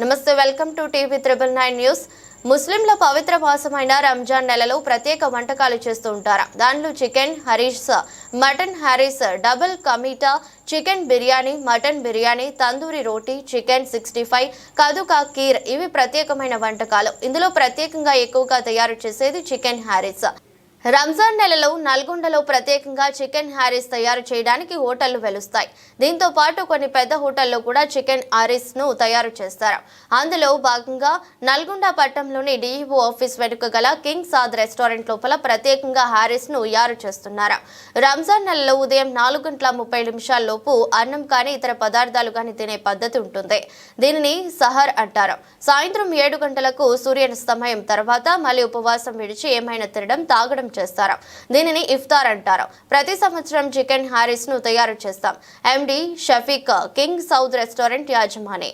నమస్తే welcome to TV triple nine news. ముస్లింల పవిత్ర మాసమైన రంజాన్ నెలలో ప్రత్యేక వంటకాలు చేస్తూ ఉంటారు. దానిలో chicken Haris mutton Haris double కమీటా chicken biryani mutton biryani tandoori roti chicken sixty five కదుకా kheer ఇవి ప్రత్యేకమైన వంటకాలు. ఇందులో ప్రత్యేకంగా ఎక్కువగా తయారు చేసేది చికెన్ హ్యారీస్ రంజాన్ నెలలో నల్గొండలో ప్రత్యేకంగా చికెన్ హారీస్ తయారు చేయడానికి హోటళ్ళు వెలుస్తాయి. దీంతో పాటు కొన్ని పెద్ద హోటల్లో కూడా చికెన్ హారీస్ను తయారు చేస్తారు. అందులో భాగంగా నల్గొండ పట్టణంలోని డిఈఓ ఆఫీస్ వెనుక గల కింగ్ సాద్ రెస్టారెంట్ లోపల ప్రత్యేకంగా హారీస్ను తయారు చేస్తున్నారు. రంజాన్ నెలలో ఉదయం నాలుగు గంటల ముప్పై నిమిషాల లోపు అన్నం కానీ ఇతర పదార్థాలు కానీ తినే పద్ధతి ఉంటుంది. దీనిని సహర్ అంటారు. సాయంత్రం ఏడు గంటలకు సూర్యాస్తమయం తర్వాత మళ్ళీ ఉపవాసం విడిచి ఏమైనా తినడం తాగడం చేస్తారు? దీనిని ఇఫ్తార్ అంటారు. ప్రతి సంవత్సరం చికెన్ హారిస్ను తయారు చేస్తాం. MD Shafeeq king Saud restaurant యాజమాని.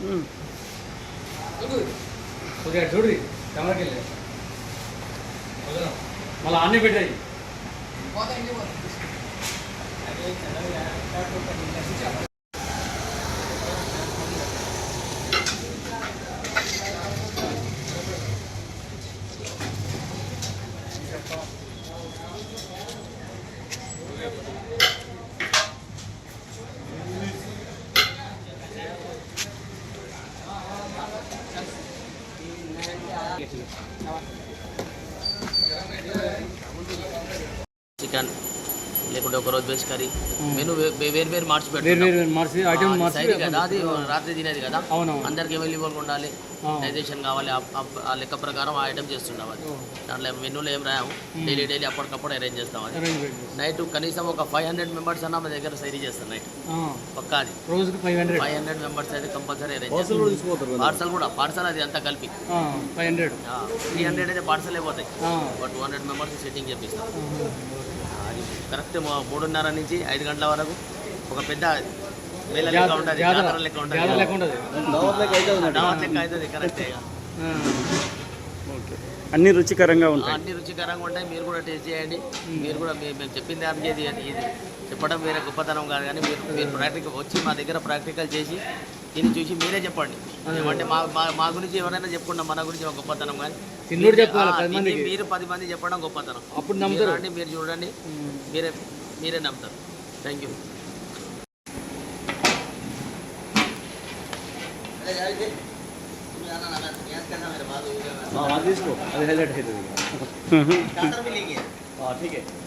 응. 그래, 저리. మళ్ళీ అన్నీ పెట్టాయి. చికెన్ లేకుంటే ఒక రోజు వెజ్ కర్రీ. మెను వేరు వేరు మార్చి సైడ్ కదా అది రాత్రి తినేది కదా. అందరికి అవైలబుల్ ఉండాలి? ఆ. డైజెషన్ కావాలి ఆ- లెక్క ప్రకారం ఆ ఐటమ్ చేస్తున్నాం అది దాంట్లో మెనూలో ఏం రాయాము డైలీ డైలీ అప్పటికప్పుడు అరేంజ్ చేస్తాం అది. నైట్ కనీసం ఒక ఫైవ్ హండ్రెడ్ మెంబర్స్ అన్న మా దగ్గర సైరీ చేస్తాం నైట్ పక్కా అది. రోజుకి five hundred five hundred members అయితే కంపల్సరీ అరేంజ్ చేస్తాం. పార్సల్ కూడా పార్సల్ అది అంతా కలిపి. ఫైవ్ హండ్రెడ్ త్రీ హండ్రెడ్ అయితే పార్సల్ అయిపోతాయి ఒక టూ హండ్రెడ్ మెంబర్స్ సెట్టింగ్ చేపిస్తాం. కరెక్ట్ మూడున్నర నుంచి ఐదు గంటల వరకు ఒక పెద్ద మేళ లెక్క ఉంటుంది జాతర లెక్క ఉంటుంది. లెక్క అవుతుంది కరెక్టే. అన్ని రుచికరంగా ఉంటాయి. అన్ని రుచికరంగా ఉంటాయి. మీరు కూడా టేస్ట్ చేయండి. మీరు కూడా మేము చెప్పిన దానికి ఇది ఇది. చెప్పడం వేరే గొప్పతనం కాదు కానీ మీరు మీరు ప్రాక్టికల్ వచ్చి మా దగ్గర ప్రాక్టికల్ చేసి దీన్ని చూసి మీరే చెప్పండి. ఏమంటే మా మా- మా గురించి ఎవరైనా చెప్పుకుంటాం మన గురించి ఒక గొప్పతనం కానీ తిన్నుడు చెప్పాలి ఆ, పది దీన్ని మందికి మీరు పది మంది చెప్పడం గొప్పతనం అప్పుడు మీరు నమ్ముతారు రండి మీరు చూడండి మీరే మీరే నమ్ముతారు థ్యాంక్ యూ తీసుకో అది హైలైట్ అవుతుంది अच्छा मगरिब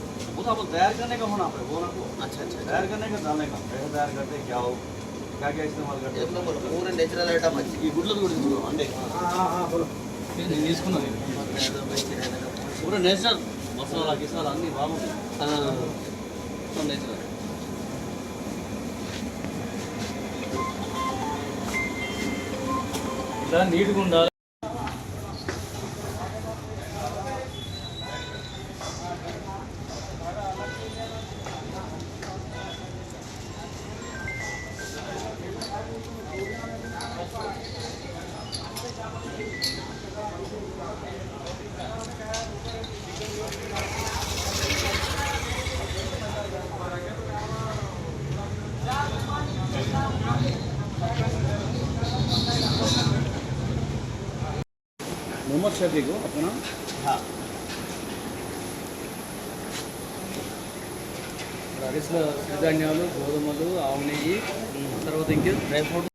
वो तो आपको तैयार करने का होना पे वो ना को अच्छा अच्छा तैयार करने का डालने का कैसे तैयार करते क्या हो क्या क्या इस्तेमाल करते एक नंबर पूरे नेचुरल आइटम अच्छी ये गुड्लू गुड इसको अंडे हां हां बोलो నేను తీసుకున్నాను పూర నేచురల్ మసాలా గిసాలు అన్నీ బాగుంటాయి నేచురల్ ఇలా నీట్గా ఉండాలి लक्षात देखो अपना हा రైస్లో సిరిధాన్యాలు గోధుమలు ఆవు నెయ్యి తర్వాత ఇంకే డ్రై ఫ్రూట్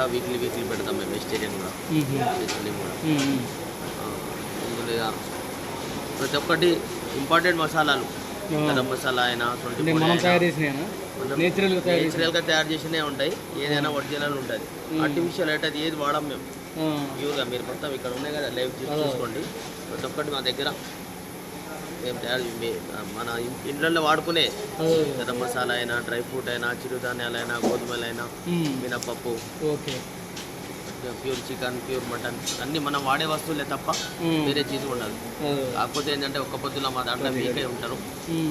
కూడా వీక్లీ వీక్లీ పెడతాం మేము వెజిటేరియన్ కూడా. హలీం కూడా. ఇక ప్రతి ఒక్కటి ఇంపార్టెంట్ మసాలాలు. గరం మసాలా అయినా నేచురల్గా తయారు చేసినవి ఉంటాయి. ఏదైనా ఒరిజినల్ ఉంటుంది. ఆర్టిఫిషియల్ అయితే ఏది వాడం మేము. ప్యూర్గా మీరు మొత్తం ఇక్కడ ఉన్నాయి కదా లైవ్ చూసుకోండి. ప్రతి ఒక్కటి మా దగ్గర మేము తయారు మన ఇండ్లలో వాడుకునే గరం మసాలా అయినా డ్రై ఫ్రూట్ అయినా చిరుధాన్యాలైనా గోధుమలైనా మినపప్పు okay. Pure chicken pure mutton అన్నీ మనం వాడే వస్తువులే తప్ప వేరే చీజ్ ఉండదు. కాకపోతే ఏంటంటే ఒక్క పొద్దులో మా దాంట్లో వీక్ ఉంటారు.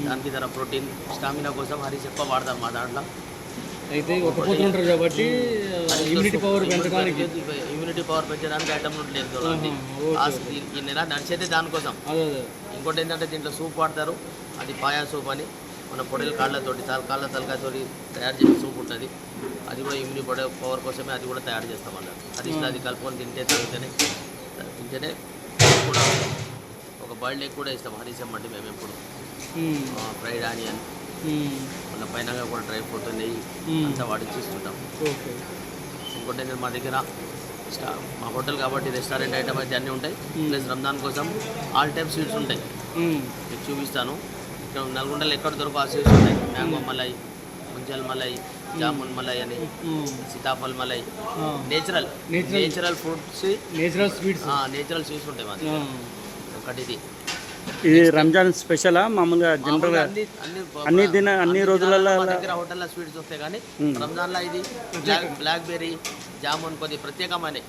దానికి ధర ప్రోటీన్ స్టామినా కోసం హరీస్ ఎక్కువ వాడతాం మా దాంట్లో. అయితే ఒక పొద్దు ఉంటారు కాబట్టి ఇమ్యూనిటీ పవర్ పెంచడానికి. ఇమ్యూనిటీ పవర్ పెంచడానికి ఐటమ్ లేదు ఈ- నెల నడిచేది దానికోసం. ఇంకోటి ఏంటంటే దీంట్లో సూప్ వాడతారు. అది పాయా సూప్ అని. మన పొడిల కాళ్ళతోటి తల కాళ్ళ తలకాయతోటి తయారు చేసే సూప్ ఉంటుంది. అది కూడా ఇమ్యూనిటీ పడే పవర్ కోసమే అది కూడా తయారు చేస్తాం అన్నమాట అది అది కలుపుకొని తింటే తాగితేనే తింటేనే కూడా ఒక బాయిల్డ్ ఎగ్ కూడా ఇస్తాం. హరీసం అంటే మేము ఎప్పుడు. ఫ్రైడ్ ఆనియన్ మన పైన కూడా డ్రై ఫ్రూట్ నెయ్యి అంతా వాడిచ్చి ఇస్తుంటాం ఓకే. ఇంకోటి మా దగ్గర మా హోటల్ కాబట్టి రెస్టారెంట్ ఐటమ్ అయితే అన్నీ ఉంటాయి. ప్లస్ రంజాన్ కోసం ఆల్ టైప్ స్వీట్స్ ఉంటాయి. మీకు చూపిస్తాను. ఇక్కడ నల్గొండలో ఎక్కడ దొరకవు ఆ స్వీట్స్ ఉంటాయి. మ్యాంగో మలై ముంజల్ మలై జామున్ మలై అని Sitaphal malai. Natural. Natural. Fruits. Natural sweets. Natural sweets ఉంటాయి మా దగ్గర. ఒకటి ఇది ఇది రంజాన్ స్పెషలా మామూలుగా మామూలుగా అన్ని దిన అన్ని రోజులలో హోటల్లో స్వీట్స్ వస్తాయి కానీ రంజాన్లో ఇది బ్లాక్ బ్లాక్ బెర్రీ జామున్ కొద్ది ప్రత్యేకమైన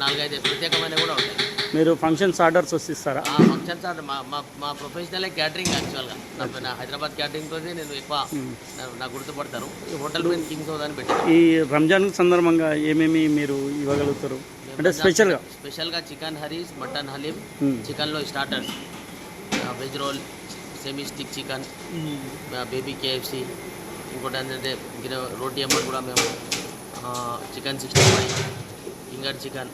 నాలుగైదు ప్రత్యేకమైన కూడా ఉంటాయి. మీరు ఫంక్షన్స్ ఆర్డర్స్ వస్తే ఇస్తారా ఆ ఫంక్షన్స్ అంటే మా మా ప్రొఫెషనలే క్యాటరింగ్ యాక్చువల్గా నా- హైదరాబాద్ క్యాటరింగ్ తోనే నేను ఎక్కువ నా- నాకు గుర్తుపడతారు ఈ హోటల్ కింగ్స్ అని పెట్టాను. ఈ రంజాన్ సందర్భంగా ఏమేమి మీరు ఇవ్వగలుగుతారు? అంటే స్పెషల్గా స్పెషల్గా చికెన్ హరీస్ మటన్ హలీం చికెన్లో starters veg roll semi stick chicken baby KFC ఇంకోటి ఏంటంటే రోటీ అమ్మని కూడా మేము chicken sixty five finger chicken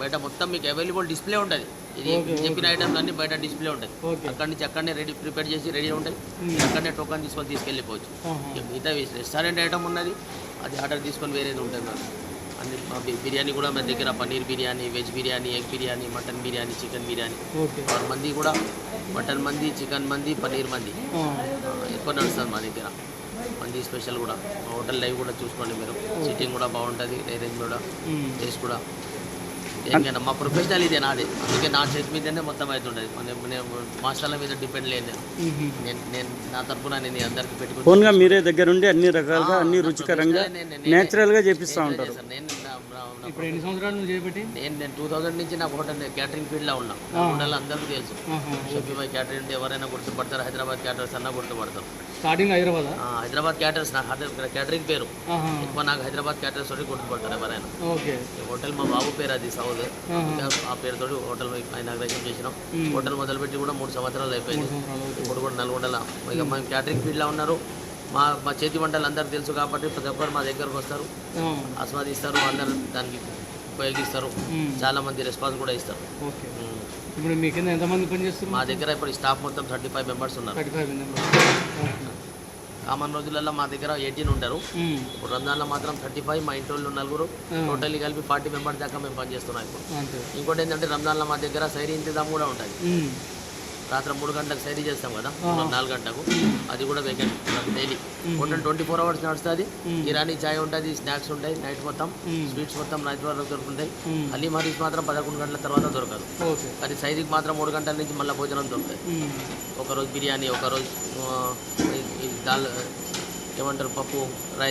బయట మొత్తం మీకు అవైలబుల్ డిస్ప్లే ఉంటుంది. ఇది చెప్పిన ఐటమ్స్ అన్ని బయట డిస్ప్లే ఉంటాయి. అక్కడి నుంచి అక్కడనే రెడీ ప్రిపేర్ చేసి రెడీ ఉంటాయి మీరు అక్కడనే టోకన్ తీసుకొని తీసుకెళ్ళిపోవచ్చు. మిగతా రెస్టారెంట్ ఐటమ్ ఉన్నది అది ఆర్డర్ తీసుకొని వేరేది ఉంటుంది అన్ని బిర్యానీ కూడా మన దగ్గర paneer biryani veg biryani egg biryani mutton biryani chicken biryani. ఆరు మంది కూడా మటన్ మంది చికెన్ మంది పన్నీర్ మంది. ఎక్కువ నడుస్తుంది మా దగ్గర. మంది స్పెషల్ కూడా. మా హోటల్ లైవ్ కూడా చూసుకోండి మీరు. సిట్టింగ్ కూడా బాగుంటుంది అరేంజ్ కూడా టేస్ట్ కూడా. దేనికైనా మా ప్రొఫెషనల్ ఇదే నాది. అందుకే నా చేతి మీదనే మొత్తం అవుతుంటుంది. మన- నేను మాస్టర్ల మీద డిపెండ్ లేదు నేను. నేను నా తరపున నేను అందరికి పెట్టుకుని ఓన్గా మీరే దగ్గరుండి అన్ని రకాలుగా అన్ని రుచికరంగా నేచురల్గా చేపిస్తూ ఉంటారు. చేశాను. నేను ఇప్పుడు ఎన్ని సంవత్సరాలు నువ్వు చేపట్టి నేను నేను టూ థౌజండ్ నుంచి నాకు హోటల్ క్యాటరింగ్ ఫీల్డ్లో ఉన్నా. హోటల్ అందరికీ తెలుసు. షఫీబాయ్ క్యాటరింగ్ ఎవరైనా గుర్తుపడతారు హైదరాబాద్ క్యాటర్స్ అన్న గుర్తుపడతారు. స్టార్టింగ్ హైదరాబాదా? హైదరాబాద్ క్యాటర్స్ నా క్యాటరింగ్ పేరు. ఎక్కువ నాకు హైదరాబాద్ క్యాటర్స్ తోటి గుర్తుపడతారు ఎవరైనా. ఓకే. హోటల్ మా బాబు పేరు అది సౌద్. ఆ పేరుతో హోటల్ ఇనాగ్రేషన్ చేసినాం. హోటల్ మొదలుపెట్టి కూడా మూడు సంవత్సరాలు అయిపోయింది. ఇప్పుడు కూడా నల్గొండల. ఇక మేము క్యాటరింగ్ ఫీల్డ్లో ఉన్నారు. మా మా చేతి వంటలు అందరికి తెలుసు కాబట్టి ప్రతి ఒక్కరు మా దగ్గరకు వస్తారు. ఆస్వాదిస్తారు అందరూ దానికి ఉపయోగిస్తారు. చాలా మంది రెస్పాన్స్ కూడా ఇస్తారు. ఇప్పుడు మీ కింద ఎంతమంది పని చేస్తున్నారు? మా దగ్గర ఇప్పుడు స్టాఫ్ మొత్తం థర్టీ ఫైవ్ మెంబర్స్ ఉన్నారు. కామన్ రోజులలో మా దగ్గర ఎయిటీన్ ఉంటారు. ఇప్పుడు రంజాన్లో మాత్రం థర్టీ ఫైవ్ మా ఇంటి వాళ్ళు నలుగురు. టోటల్లీ కలిపి ఫార్టీ మెంబర్స్ దాకా మేము పనిచేస్తున్నాం ఇప్పుడు. ఇంకోటి ఏంటంటే రంజాన్లో మా దగ్గర సైరీ ఇంతజాం కూడా ఉంటుంది. రాత్రి మూడు గంటలకు సైరీ చేస్తాం కదా నాలుగు గంటలకు. అది కూడా vacant daily hotel twenty four hours నడుస్తుంది. ఇరానీ చాయ్ ఉంటుంది స్నాక్స్ ఉంటాయి నైట్ మొత్తం. స్వీట్స్ మొత్తం నైట్ వరకు దొరుకుతాయి హలీం హరీస్ మాత్రం పదకొండు గంటల తర్వాత దొరకదు. అది సైజుకి మాత్రం మూడు గంటల నుంచి మళ్ళీ భోజనం దొరుకుతాయి. ఒకరోజు బిర్యానీ ఒకరోజు దాల్ ఏమంటారు పప్పు రైస్